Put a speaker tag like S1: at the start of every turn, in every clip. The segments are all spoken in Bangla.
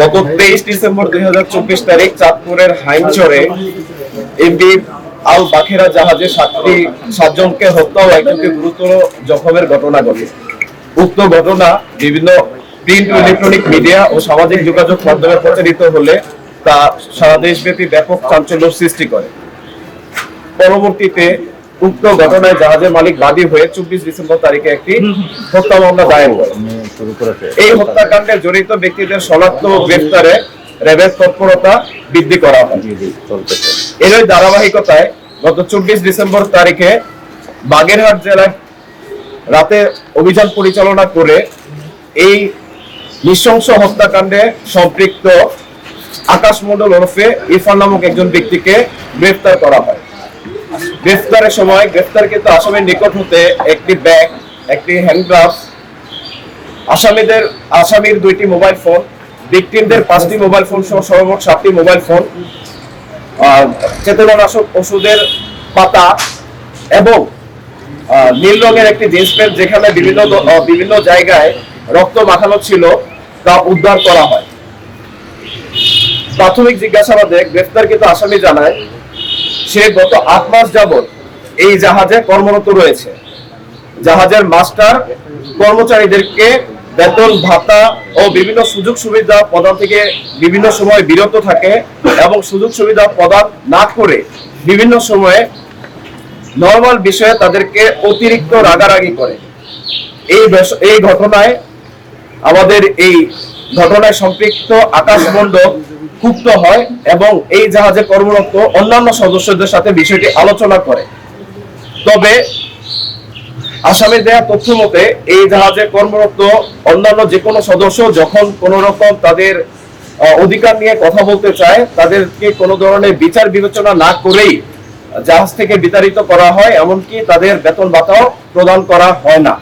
S1: গত তেইশ ডিসেম্বর দুই হাজার চব্বিশ তারিখ চাঁদপুরের হাইমচরে এমবি আল বাখেরা জাহাজে সাতটি, সাতজনকে হত্যা ও একজনকে গুরুতর জখমের ঘটনা ঘটে। উক্ত ঘটনা বিভিন্ন প্রিন্ট ইলেকট্রনিক মিডিয়া ও সামাজিক যোগাযোগ মাধ্যমে প্রচারিত হলে তা সারা দেশব্যাপী ব্যাপক চাঞ্চল্য সৃষ্টি করে। পরবর্তীতে উক্ত ঘটনায় জাহাজের মালিক বাদী হয়ে চব্বিশ ডিসেম্বর তারিখে একটি হত্যা মামলা দায়ের করে এই হত্যাকাণ্ডে জড়িত ব্যক্তিদের শনাক্ত ও গ্রেফতারে র্যাবের তৎপরতা বৃদ্ধি করা হয়। এরই ধারাবাহিকতায় গত চব্বিশ ডিসেম্বর তারিখে বাগেরহাট জেলায় রাতে অভিযান পরিচালনা করে এই নৃশংস হত্যাকাণ্ডে সম্পৃক্ত আকাশ মন্ডল ওরফে ইরফান নামক একজন ব্যক্তিকে গ্রেফতার করা হয়। গ্রেফতারের সময় গ্রেফতারকৃত আসামের নিকট হতে একটি ব্যাগ একটি হ্যান্ডগ্লাভস আসামিদের, আসামির দুইটি মোবাইল ফোন ভিকটিমদের পাঁচটি মোবাইল ফোন সহ সর্বমোট সাতটি মোবাইল ফোন চেতনানাশক ওষুধের পাতা এবং নীল রঙের একটি জিন্স প্যান্ট যেখানে বিভিন্ন বিভিন্ন জায়গায় রক্ত মাখানো ছিল তা উদ্ধার করা হয়। প্রাথমিক জিজ্ঞাসাবাদে গ্রেফতারকৃত আসামি জানায়, সে গত আট মাস যাবত এই জাহাজে কর্মরত রয়েছে। জাহাজের মাস্টার কর্মচারীদেরকে বেতন, ভাতা ও বিভিন্ন সুযোগ সুবিধা প্রদান থেকে বিভিন্ন সময় বিরত থাকে এবং সুযোগ সুবিধা প্রদান না করে বিভিন্ন সময়ে নর্মাল বিষয়ে তাদেরকে অতিরিক্ত রাগারাগি করে। এই এই ঘটনায় আমাদের এই ঘটনায় সম্পৃক্ত আকাশ মণ্ডল ক্ষুব্ধ হয় এবং এই জাহাজে কর্মরত অন্যান্য সদস্যদের সাথে বিষয়টি আলোচনা করে। তবে আসামের দেয়া তথ্য মতে, এই জাহাজে কর্মরত অন্যান্য যে কোনো সদস্য যখন কোন রকম তাদের অধিকার নিয়ে কথা বলতে চায়, তাদেরকে কোনো ধরনের বিচার বিবেচনা না করেই জাহাজ থেকে বিতাড়িত করা হয়, এমনকি তাদের বেতন ভাতাও প্রদান করা হয় না।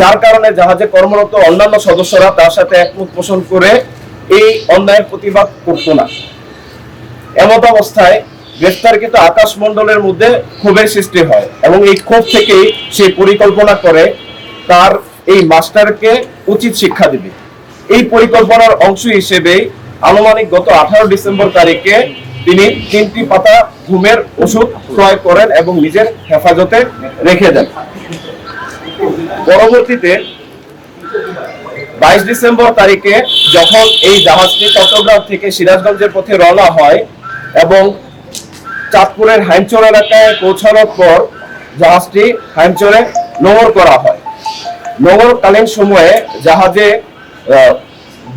S1: যার কারণে জাহাজে কর্মরত অন্যান্য সদস্যরা তার সাথে একমত পোষণ করে এই অন্যায়ের প্রতিবাদ করতো না। এমত অবস্থায় গ্রেফতারকৃত আকাশ মণ্ডলের মধ্যে ক্ষোভের সৃষ্টি হয় এবং এই ক্ষোভ থেকেই সে পরিকল্পনা করে তার এই মাস্টারকে উচিত শিক্ষা দিবে। এই পরিকল্পনার অংশ হিসেবে আনুমানিক গত আঠারো ডিসেম্বর তারিখে তিনি তিনটি পাতা ঘুমের ওষুধ ক্রয় করেন এবং নিজের হেফাজতে রেখে দেন। পরবর্তীতে বাইশ ডিসেম্বর তারিখে যখন এই জাহাজটি চট্টগ্রাম থেকে সিরাজগঞ্জের পথে রওনা হয় এবং চাঁদপুরের হাইমচর এলাকায় পৌঁছানোর পর জাহাজটি হাইমচরে নোঙর করা হয়। নোঙরকালীন সময়ে জাহাজে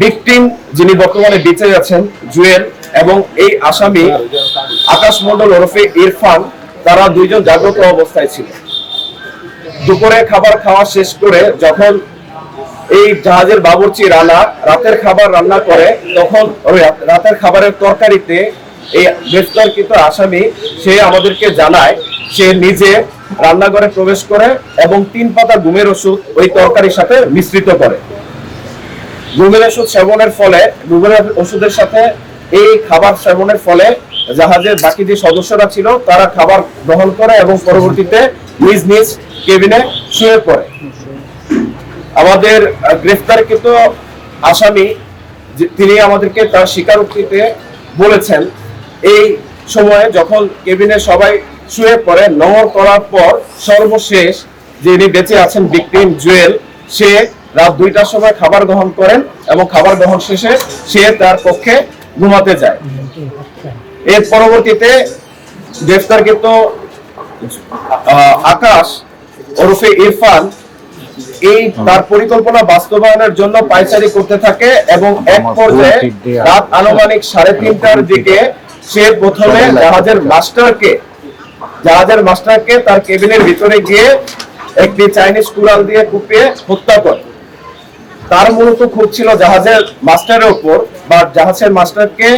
S1: ভিকটিম যিনি বর্তমানে বেঁচে আছেন, জুয়েল এবং এই আসামি আকাশ মণ্ডল ওরফে ইরফান, তারা দুইজন জাগ্রত অবস্থায় ছিল। দুপুরে খাবার খাওয়া শেষ করে যখন এই জাহাজের বাবুর্চি রানা রাতের খাবার রান্না করে, তখন রাতের খাবারের তরকারিতে এই গ্রেফতারকৃত আসামি, সে আমাদেরকে জানায়, সে নিজে রান্নাঘরে প্রবেশ করে এবং তিন পাতা ঘুমের ওষুধ ওই তরকারির সাথে মিশ্রিত করে। ঘুমের ওষুধ সেবনের ফলে, ঘুমের ওষুধের সাথে এই খাবার সেবনের ফলে জাহাজের বাকি যে সদস্যরা ছিল, তারা খাবার গ্রহণ করে এবং পরবর্তীতে নিজ নিজ কেবিনে শুয়ে পড়ে। আমাদের গ্রেফতারকৃত আসামি তিনি আমাদেরকে তার স্বীকারোক্তিতে বলেছেন এই সময়ে যখন কেবিনে সবাই শুয়ে পড়ে, নহর করার পর সর্বশেষ যিনি বেঁচে আছেন ভিকটিম জুয়েল, সে রাত দুইটার সময় খাবার গ্রহণ করেন এবং খাবার গ্রহণ শেষে সে তার পক্ষে ঘুমাতে যায়। এর পরবর্তীতে গ্রেফতারকৃত আকাশ ওরফে ইরফান এই তার পরিকল্পনা বাস্তবায়নের জন্য পাইচারি করতে থাকে এবং এক পর্যায়ে রাত আনুমানিক সাড়ে তিনটার দিকে সে প্রথমে জাহাজের মাস্টারকে জাহাজের মাস্টারকে তার কেবিনের ভিতরে গিয়ে একটি চাইনিজ কুড়াল দিয়ে কুপিয়ে হত্যা করে। তার মূলত খুব ছিল জাহাজের মাস্টারের উপর বা জাহাজের মাস্টারকে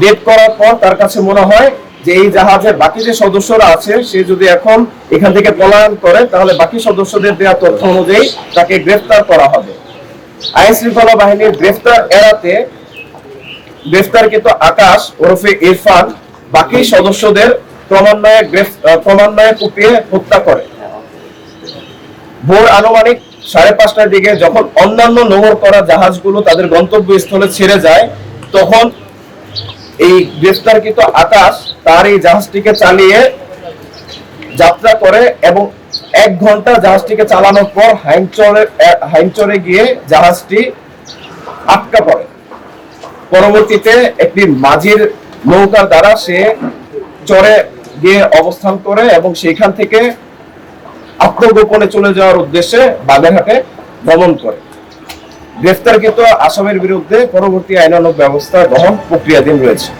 S1: ডেট করার পর তার কাছে মনে হয় যে এই জাহাজের বাকি যে সদস্যরা আছে সে যদি এখন এখান থেকে পলায়ন করে তাহলে বাকি সদস্যদের দেওয়া তথ্য অনুযায়ী তাকে গ্রেফতার করা হবে। আইন শৃঙ্খলা বাহিনীর গ্রেফতার এড়াতে গ্রেফতারকৃত আকাশ ওরফে ইরফান, বাকি সদস্যদের ক্রমান্বয়ে ক্রমান্বয়ে কুপিয়ে হত্যা করে। ভোর আনুমানিক সাড়ে পাঁচটার দিকে যখন অন্যান্য নোঙর করা জাহাজগুলো তাদের গন্তব্যস্থলে ছেড়ে যায়, তখন এই গ্রেফতারকৃত আকাশ তার এই জাহাজটিকে চালিয়ে যাত্রা করে এবং এক ঘণ্টা জাহাজটিকে চালানোর পর হাইমচরে হাইমচরে গিয়ে জাহাজটি আটকা পড়ে। পরবর্তীতে একটি মাঝির নৌকার দ্বারা সে চরে গিয়ে অবস্থান করে এবং সেখান থেকে আত্মগোপনে চলে যাওয়ার উদ্দেশ্যে বাগেরহাটে ভ্রমণ করে। গ্রেফতারকৃত আসামের বিরুদ্ধে পরবর্তী আইনানুগ ব্যবস্থা গ্রহণ প্রক্রিয়াধীন রয়েছে।